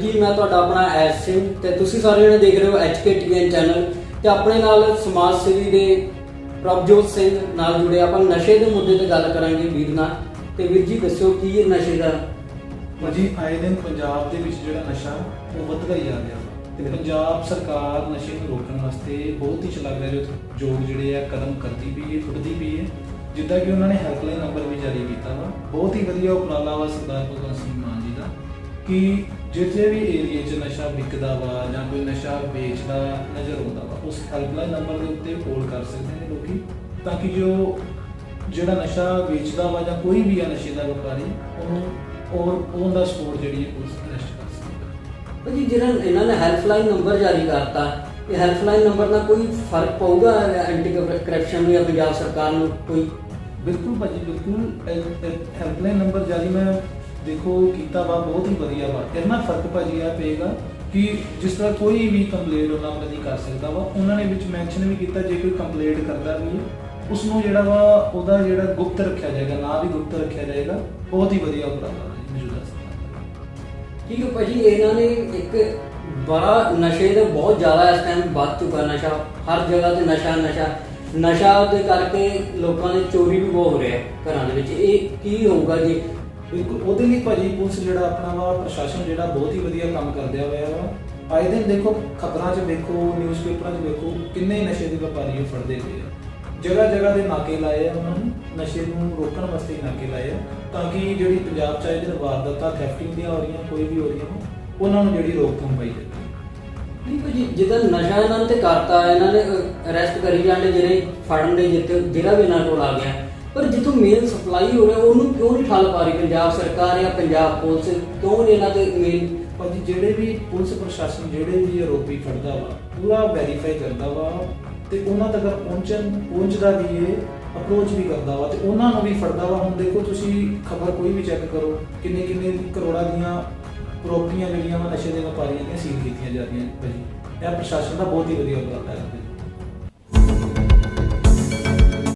ਜੀ ਮੈਂ ਤੁਹਾਡਾ ਆਪਣਾ ਐਸ ਸਿੰਘ ਤੇ ਤੁਸੀਂ ਸਾਰੇ ਜਣੇ ਦੇਖ ਰਹੇ ਹੋ ਐਚਕੇਟੀਐਨ ਚੈਨਲ ਤੇ ਆਪਣੇ ਨਾਲ ਸਮਾਜ ਸੇਵੀ ਦੇ ਪ੍ਰਭਜੋਤ ਸਿੰਘ ਨਾਲ ਜੁੜੇ ਆਪਾਂ ਨਸ਼ੇ ਦੇ ਮੁੱਦੇ ਤੇ ਗੱਲ ਕਰਾਂਗੇ ਵੀਰ ਨਾਲ। ਤੇ ਵੀਰ ਜੀ ਦੱਸਿਓ ਕੀ ਇਹ ਨਸ਼ੇ ਦਾ ਭਾਜੀ ਆਏ ਦਿਨ ਪੰਜਾਬ ਦੇ ਵਿੱਚ ਜਿਹੜਾ ਨਸ਼ਾ ਉਹ ਵੱਧਦਾ ਹੀ ਜਾ ਰਿਹਾ ਤੇ ਪੰਜਾਬ ਸਰਕਾਰ ਨਸ਼ੇ ਨੂੰ ਰੋਕਣ ਵਾਸਤੇ ਬਹੁਤ ਹੀ ਸ਼ਲਾਘਾਯੋਗ ਯੋਗ ਜਿਹੜੇ ਆ ਕਦਮ ਕਰਦੀ ਪਈ ਹੈ ਟੁੱਟਦੀ ਪਈ ਹੈ। ਜਿੱਦਾਂ ਕਿ ਉਹਨਾਂ ਨੇ ਹੈਲਪਲਾਈਨ ਨੰਬਰ ਵੀ ਜਾਰੀ ਕੀਤਾ ਵਾ। ਬਹੁਤ ਹੀ ਵਧੀਆ ਉਪਰਾਲਾ ਵਾ ਸਰਦਾਰ ਭਗਵੰਤ ਸਿੰਘ ਮਾਨ ਜੀ ਦਾ। ਕਿ ਜਿੱਥੇ ਵੀ ਏਰੀਏ 'ਚ ਨਸ਼ਾ ਵਿਕਦਾ ਵਾ ਜਾਂ ਕੋਈ ਨਸ਼ਾ ਵੇਚਦਾ ਨਜ਼ਰ ਆਉਂਦਾ ਵਾ ਉਸ ਹੈਲਪਲਾਈਨ ਨੰਬਰ ਦੇ ਉੱਤੇ ਕਾਲ ਕਰ ਸਕਦੇ ਨੇ ਲੋਕੀ ਤਾਂ ਕਿ ਜੋ ਜਿਹੜਾ ਨਸ਼ਾ ਵੇਚਦਾ ਵਾ ਜਾਂ ਕੋਈ ਵੀ ਆ ਨਸ਼ੇ ਦਾ ਵਪਾਰੀ ਉਹਨੂੰ ਔਰ ਉਹਦਾ ਸਪੋਰਟ ਜਿਹੜੀ ਹੈ ਪੁਲਿਸ ਅਰੈਸਟ ਕਰ ਸਕਦੀ ਹੈ। ਭਾਜੀ ਜਿਹੜਾ ਇਹਨਾਂ ਨੇ ਹੈਲਪਲਾਈਨ ਨੰਬਰ ਜਾਰੀ ਕਰਤਾ ਇਹ ਹੈਲਪਲਾਈਨ ਨੰਬਰ ਨਾਲ ਕੋਈ ਫ਼ਰਕ ਪਊਗਾ ਐਂਟੀ ਕਰਪਸ਼ਨ ਨੂੰ ਜਾਂ ਪੰਜਾਬ ਸਰਕਾਰ ਨੂੰ ਕੋਈ? ਬਿਲਕੁਲ ਭਾਜੀ ਬਿਲਕੁਲ ਹੈਲਪਲਾਈਨ ਨੰਬਰ ਜਾਰੀ ਮੈਂ ਦੇਖੋ, ਕੀਤਾ ਵਾ, ਬਹੁਤ ਹੀ ਵਧੀਆ ਵਾ। ਇਹਦੇ ਫ਼ਰਕ ਭਾਜੀ ਆ ਪਏਗਾ ਕਿ ਜਿਸ ਤਰ੍ਹਾਂ ਕੋਈ ਵੀ ਕੰਪਲੇਂਟ ਉਹਨਾਂ ਕਦੀ ਕਰ ਸਕਦਾ ਵਾ, ਉਹਨਾਂ ਨੇ ਵਿੱਚ ਮੈਂਸ਼ਨ ਵੀ ਕੀਤਾ, ਜੇ ਕੋਈ ਕੰਪਲੇਂਟ ਕਰਦਾ ਵੀ ਹੈ ਉਸ ਨੂੰ ਜਿਹੜਾ ਵਾ, ਉਹਦਾ ਜਿਹੜਾ ਗੁਪਤ ਰੱਖਿਆ ਜਾਏਗਾ, ਨਾ ਵੀ ਗੁਪਤ ਰੱਖਿਆ ਜਾਏਗਾ, ਬਹੁਤ ਹੀ ਵਧੀਆ ਉਪਰਾਲਾ ਹੈ ਮੌਜੂਦਾ ਸਰਕਾਰ ਠੀਕ ਹੈ ਭਾਜੀ, ਇਹਨਾਂ ਨੇ ਇੱਕ ਬੜਾ ਨਸ਼ੇ ਦਾ ਬਹੁਤ ਜ਼ਿਆਦਾ ਇਸ ਟਾਈਮ ਵੱਧ ਚੁੱਕਾ ਨਸ਼ਾ। ਹਰ ਜਗ੍ਹਾ ਤੇ ਨਸ਼ਾ ਨਸ਼ਾ। ਨਸ਼ਾ ਦੇ ਕਰਕੇ ਲੋਕਾਂ ਦੇ ਚੋਰੀ ਵੀ ਬਹੁਤ ਹੋ ਰਿਹਾ ਘਰਾਂ ਦੇ ਵਿੱਚ। ਇਹ ਕੀ ਹੋਊਗਾ ਜੀ? ਬਿਲਕੁਲ, ਉਹਦੇ ਲਈ ਭਾਜੀ ਪੁਲਿਸ ਜਿਹੜਾ ਆਪਣਾ ਵਾ, ਪ੍ਰਸ਼ਾਸਨ ਜਿਹੜਾ ਬਹੁਤ ਹੀ ਵਧੀਆ ਕੰਮ ਕਰਦਿਆ ਹੋਇਆ ਵਾ। ਆਏ ਦਿਨ ਦੇਖੋ, ਖਬਰਾਂ 'ਚ ਵੇਖੋ ਨਿਊਜ਼ਪੇਪਰਾਂ 'ਚ ਵੇਖੋ, ਕਿੰਨੇ ਨਸ਼ੇ ਦੇ ਵਪਾਰੀ ਉਹ ਫੜਦੇ ਪਏ ਆ। ਜਗ੍ਹਾ ਜਗ੍ਹਾ ਦੇ ਨਾਕੇ ਲਾਏ ਆ ਉਹਨਾਂ ਨੂੰ, ਨਸ਼ੇ ਨੂੰ ਰੋਕਣ ਵਾਸਤੇ ਨਾਕੇ ਲਾਏ ਆ, ਤਾਂ ਕਿ ਜਿਹੜੀ ਪੰਜਾਬ 'ਚ ਆਏ ਦਿਨ ਵਾਰਦਾਤਾਂ ਥੈਫਟਿੰਗ ਦੀਆਂ ਹੋ ਰਹੀਆਂ, ਕੋਈ ਵੀ ਹੋ ਰਹੀਆਂ, ਉਹਨਾਂ ਨੂੰ ਜਿਹੜੀ ਰੋਕਥਾਮ ਪਾਈ ਜਾਂਦੀ ਹੈ ਨਹੀਂ ਭਾਜੀ, ਜਿੱਦਾਂ ਨਸ਼ਾ ਇਹਨਾਂ ਤੇ ਕਰਤਾ, ਇਹਨਾਂ ਨੇ ਅਰੈਸਟ ਕਰੀ ਜਾਂਦੇ, ਜਿਹੜੇ ਫੜਨ ਦੇ ਜਿੱਤੇ ਜਿਹੜਾ ਵੀ ਇਹਨਾਂ ਕੋਲ ਆ ਗਿਆ ਪਰ ਜਿੱਥੋਂ ਮੇਨ ਸਪਲਾਈ ਹੋ ਰਿਹਾ, ਉਹਨੂੰ ਕਿਉਂ ਨਹੀਂ ਠੱਲ ਪਾ ਰਹੀ ਪੰਜਾਬ ਸਰਕਾਰ ਜਾਂ ਪੰਜਾਬ ਪੁਲਿਸ? ਕਿਉਂ ਨਹੀਂ ਇਹਨਾਂ ਦੇ ਮੇਨ ਭਾਜੀ ਜਿਹੜੇ ਵੀ ਪੁਲਿਸ ਪ੍ਰਸ਼ਾਸਨ, ਜਿਹੜੇ ਵੀ ਆਰੋਪੀ ਫੜਦਾ ਵਾ, ਪੂਰਾ ਵੈਰੀਫਾਈ ਕਰਦਾ ਵਾ ਤੇ ਉਹਨਾਂ ਤੱਕ ਪਹੁੰਚਣ, ਪਹੁੰਚਦਾ ਵੀ ਇਹ ਅਪਰੋਚ ਵੀ ਕਰਦਾ ਵਾ ਤੇ ਉਹਨਾਂ ਨੂੰ ਵੀ ਫੜਦਾ ਵਾ। ਹੁਣ ਦੇਖੋ ਤੁਸੀਂ ਖਬਰ ਕੋਈ ਵੀ ਚੈੱਕ ਕਰੋ, ਕਿੰਨੇ ਕਿੰਨੇ ਕਰੋੜਾਂ ਦੀਆਂ ਪ੍ਰਾਪਰਟੀਆਂ ਜਿਹੜੀਆਂ ਵਾ, ਨਸ਼ੇ ਦੇ ਵਪਾਰੀਆਂ ਦੀਆਂ ਸੀਲ ਕੀਤੀਆਂ ਜਾ ਰਹੀਆਂ ਭਾਜੀ। ਇਹ ਪ੍ਰਸ਼ਾਸਨ ਦਾ ਬਹੁਤ ਹੀ ਵਧੀਆ ਉਪਰਾਲਾ ਹੈ।